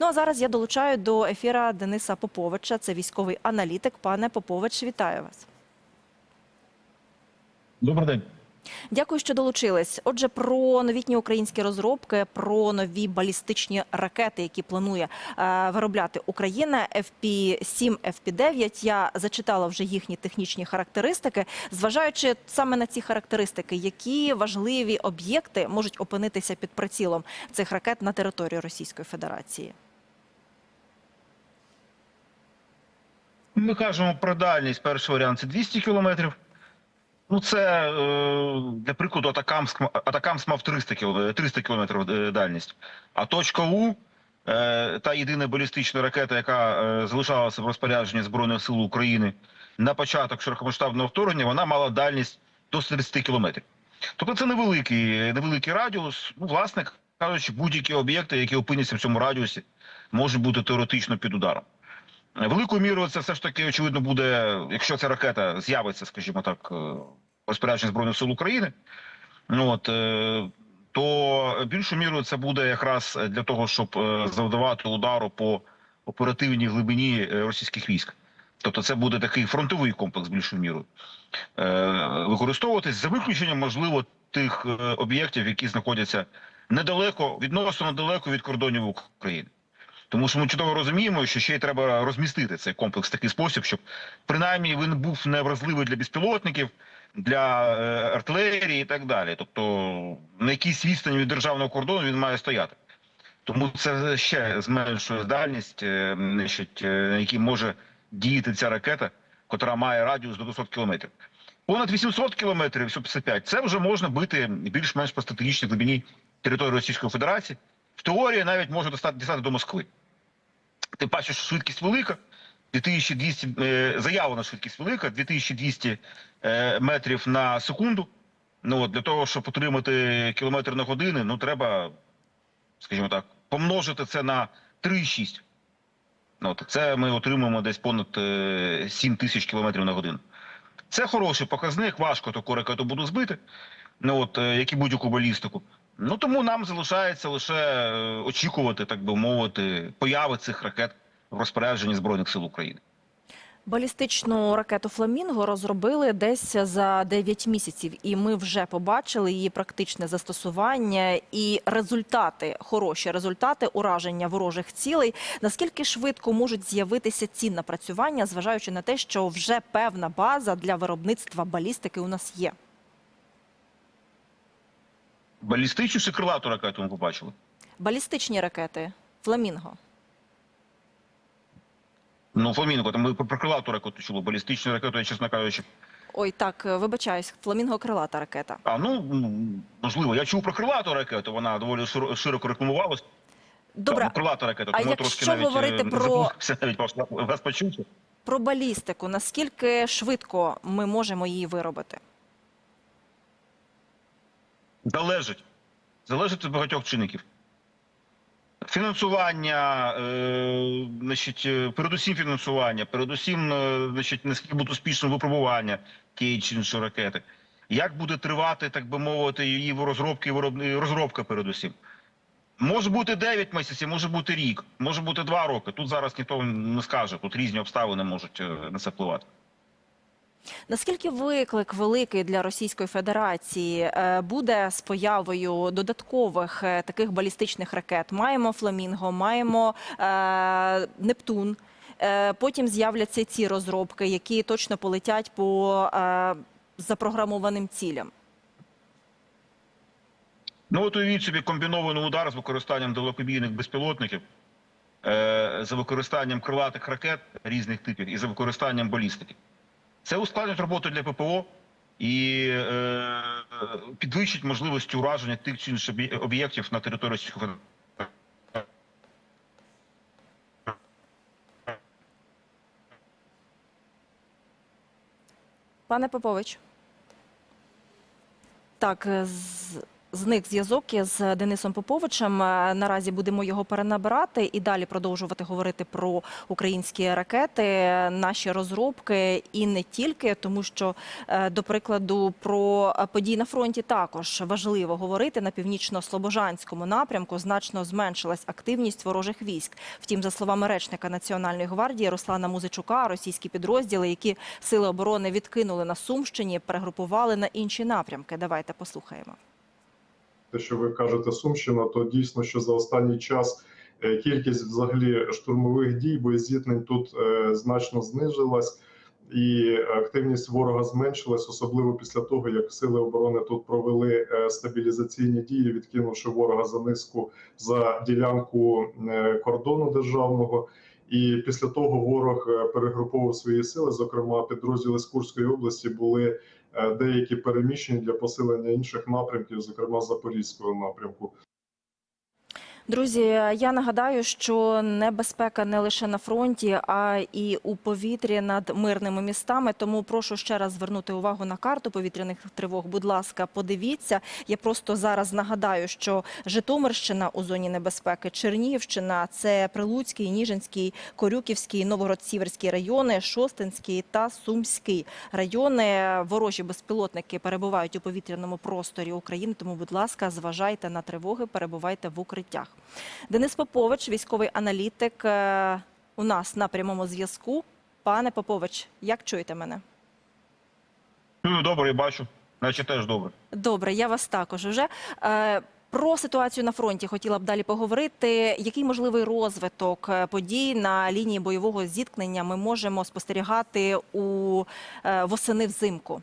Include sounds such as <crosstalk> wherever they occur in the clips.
Ну а зараз я долучаю до ефіра Дениса Поповича. Це військовий аналітик. Пане Попович, вітаю вас. Добрий день. Дякую, що долучились. Отже, про новітні українські розробки, про нові балістичні ракети, які планує е, виробляти Україна, FP-7, FP-9. Я зачитала вже їхні технічні характеристики. Зважаючи саме на ці характеристики, які важливі об'єкти можуть опинитися під прицілом цих ракет на території Російської Федерації. Ми кажемо про дальність. Перший варіант це 200 кілометрів. Ну, це е, для прикладу Атакамськ, Атакамськ мав 300 кілометрів, 300 кілометрів е, дальність. А точка У, е, та єдина балістична ракета, яка залишалася в розпорядженні Збройних сил України на початок широкомасштабного вторгнення, вона мала дальність до 30 кілометрів. Тобто це невеликий, невеликий радіус. Ну, власне кажучи, будь-які об'єкти, які опиняться в цьому радіусі, можуть бути теоретично під ударом. Великою мірою це все ж таки очевидно буде, якщо ця ракета з'явиться, скажімо так, е, в розпорядженні збройних сил України. Ну от е, то більшою мірою це буде якраз для того, щоб е, завдавати удару по оперативній глибині е, російських військ. Тобто, це буде такий фронтовий комплекс більшою мірою е, використовуватись за виключенням, можливо, тих е, об'єктів, які знаходяться недалеко, відносно недалеко від кордонів України. Тому що ми чудово розуміємо, що ще й треба розмістити цей комплекс в такий спосіб, щоб принаймні він був не вразливий для безпілотників, для е, артилерії і так далі. Тобто на якійсь відстані від державного кордону він має стояти. Тому це ще зменшує дальність, е, е, на якій може діяти ця ракета, котра має радіус до 200 кілометрів. Понад 800 кілометрів, 855, це вже можна бити більш-менш по стратегічній глибині території Російської Федерації. В теорії навіть може достати, дістати до Москви. Тим паче, що швидкість велика, 2200, е, заявлена швидкість велика, 2200 е, метрів на секунду. Ну от для того, щоб отримати кілометр на годину, ну треба, скажімо так, помножити це на 3,6. Ну, це ми отримуємо десь понад е, 7 тисяч кілометрів на годину. Це хороший показник, важко таку ракету буду збити, ну от е, як і будь-яку балістику. Ну тому нам залишається лише е, очікувати, так би мовити, появи цих ракет в розпорядженні збройних сил України. Балістичну ракету Фламінго розробили десь за 9 місяців, і ми вже побачили її практичне застосування і результати, хороші результати ураження ворожих цілей. Наскільки швидко можуть з'явитися ці напрацювання, зважаючи на те, що вже певна база для виробництва балістики у нас є? Балістичну чи крилату ракету ми побачили? Балістичні ракети Фламінго. Ну, Фламінго, там ми про крилату ракету чули, балістичну ракету, я чесно кажучи. Ой, так вибачаюсь, Фламінго крилата ракета. А ну можливо, я чув про крилату ракету, вона доволі широко рекламувалась. Добре, Там, крилата ракета, а тому якщо трошки навіть говорити е, про- <laughs> навіть вас почути. про балістику. Наскільки швидко ми можемо її виробити? Залежить. Залежить від багатьох чинників. Фінансування, е, значить, е, передусім фінансування, передусім, е, значить, наскільки буде успішно випробування тієї чи іншої ракети. Як буде тривати, так би мовити, її розробки, розробка передусім. Може бути 9 місяців, може бути рік, може бути 2 роки. Тут зараз ніхто не скаже, тут різні обставини можуть на це впливати. Наскільки виклик великий для Російської Федерації е, буде з появою додаткових е, таких балістичних ракет? Маємо Фламінго, маємо е, Нептун. Е, потім з'являться ці розробки, які точно полетять по е, запрограмованим цілям. Ну, от уявіть собі комбінований удар з використанням далекобійних безпілотників, е, за використанням крилатих ракет різних типів і за використанням балістики. Це ускладнить роботу для ППО і е, підвищить можливості ураження тих чи інших об'єктів на території Російської Пане Попович. Так, е, з... зник зв'язок із Денисом Поповичем. Е, Наразі будемо його перенабирати і далі продовжувати говорити про українські ракети, наші розробки і не тільки, тому що, е, до прикладу, про події на фронті також важливо говорити. На північно-слобожанському напрямку значно зменшилась активність ворожих військ. Втім, за словами речника Національної гвардії Руслана Музичука, російські підрозділи, які сили оборони відкинули на Сумщині, перегрупували на інші напрямки. Давайте послухаємо. Те, що ви кажете, Сумщина, то дійсно, що за останній час е, кількість взагалі штурмових дій, боєзіткнень тут е, значно знижилась, і активність ворога зменшилась, особливо після того, як сили оборони тут провели е, стабілізаційні дії, відкинувши ворога за низку за ділянку кордону державного. І після того ворог перегруповував свої сили. Зокрема, підрозділи з Курської області були деякі переміщення для посилення інших напрямків, зокрема Запорізького напрямку. Друзі, я нагадаю, що небезпека не лише на фронті, а і у повітрі над мирними містами. Тому прошу ще раз звернути увагу на карту повітряних тривог. Будь ласка, подивіться. Я просто зараз нагадаю, що Житомирщина у зоні небезпеки, Чернігівщина це Прилуцький, Ніжинський, Корюківський, Новгород-Сіверський райони, Шостинський та Сумський райони. Ворожі безпілотники перебувають у повітряному просторі України. Тому, будь ласка, зважайте на тривоги, перебувайте в укриттях. Денис Попович, військовий аналітик, е, у нас на прямому зв'язку. Пане Попович, як чуєте мене? Чую добре, бачу. Наче теж добре. Добре, я вас також уже. Е, Про ситуацію на фронті хотіла б далі поговорити. Який можливий розвиток е, подій на лінії бойового зіткнення ми можемо спостерігати у восени взимку?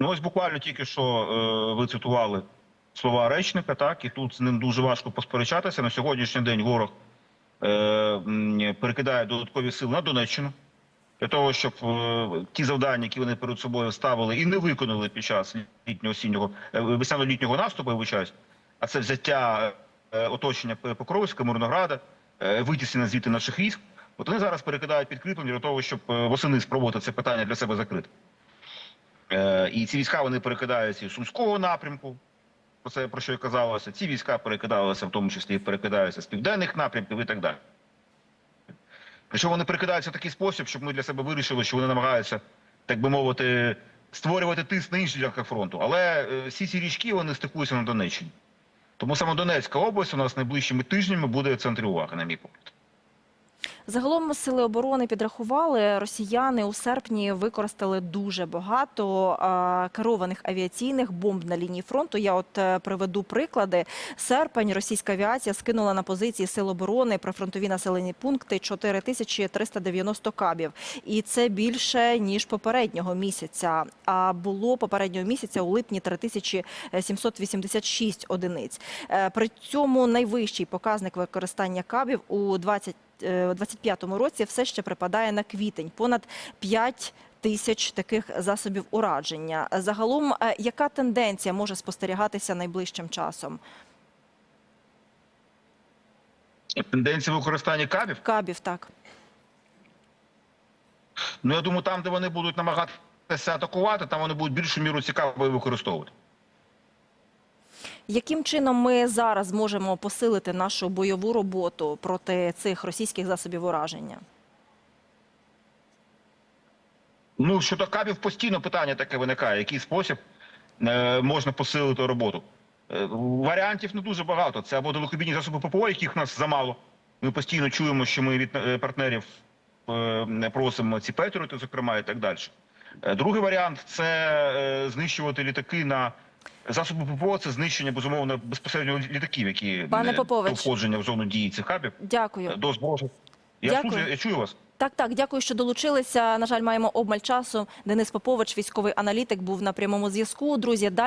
Ну ось буквально тільки що е, ви цитували слова речника, так і тут з ним дуже важко посперечатися. На сьогоднішній день ворог е, перекидає додаткові сили на Донеччину для того, щоб е, ті завдання, які вони перед собою ставили і не виконали під час літнього осіннього е, весняно-літнього наступу, вибачаюсь, а це взяття е, оточення Покровська, Мирнограда, е, витіснення звідти наших військ. От вони зараз перекидають підкріплення для того, щоб е, восени спробувати це питання для себе закрити. Е, І ці війська вони перекидаються із Сумського напрямку. Про це про що і казалося. Ці війська перекидалися, в тому числі перекидаються з південних напрямків і так далі. Причому вони перекидаються в такий спосіб, щоб ми для себе вирішили, що вони намагаються, так би мовити, створювати тиск на інших ділянках фронту. Але е, всі ці річки вони стикуються на Донеччині. Тому саме Донецька область у нас найближчими тижнями буде в центрі уваги, на мій погляд. Загалом сили оборони підрахували, росіяни у серпні використали дуже багато керованих авіаційних бомб на лінії фронту. Я от е, приведу приклади. Серпень російська авіація скинула на позиції сил оборони прифронтові населені пункти 4390 кабів. І це більше, ніж попереднього місяця. А було попереднього місяця у липні 3786 одиниць. Е, При цьому найвищий показник використання кабів у 20 е, 25-му році все ще припадає на квітень. Понад 5 тисяч таких засобів ураження. Загалом, е, яка тенденція може спостерігатися найближчим часом? Тенденція використання кабів. Кабів, так. Ну я думаю, там, де вони будуть намагатися атакувати, там вони будуть більшу міру цікаво використовувати. Яким чином ми зараз можемо посилити нашу бойову роботу проти цих російських засобів ураження? Ну, щодо кабів постійно питання таке виникає. Який спосіб е, можна посилити роботу? Е, варіантів не дуже багато. Це або далекобійні засоби ППО, яких в нас замало. Ми постійно чуємо, що ми від е, партнерів е, просимо ці петрити, зокрема, і так далі. Е, другий варіант це е, знищувати літаки на засоби ППО. Це знищення безумовно безпосередньо літаків, які Пане Попович. до входження в зону дії цих хабів Дякую. до зброї. Я, Дякую. слухаю, я чую вас. Так, так, дякую, що долучилися. На жаль, маємо обмаль часу. Денис Попович, військовий аналітик, був на прямому зв'язку. Друзі, далі.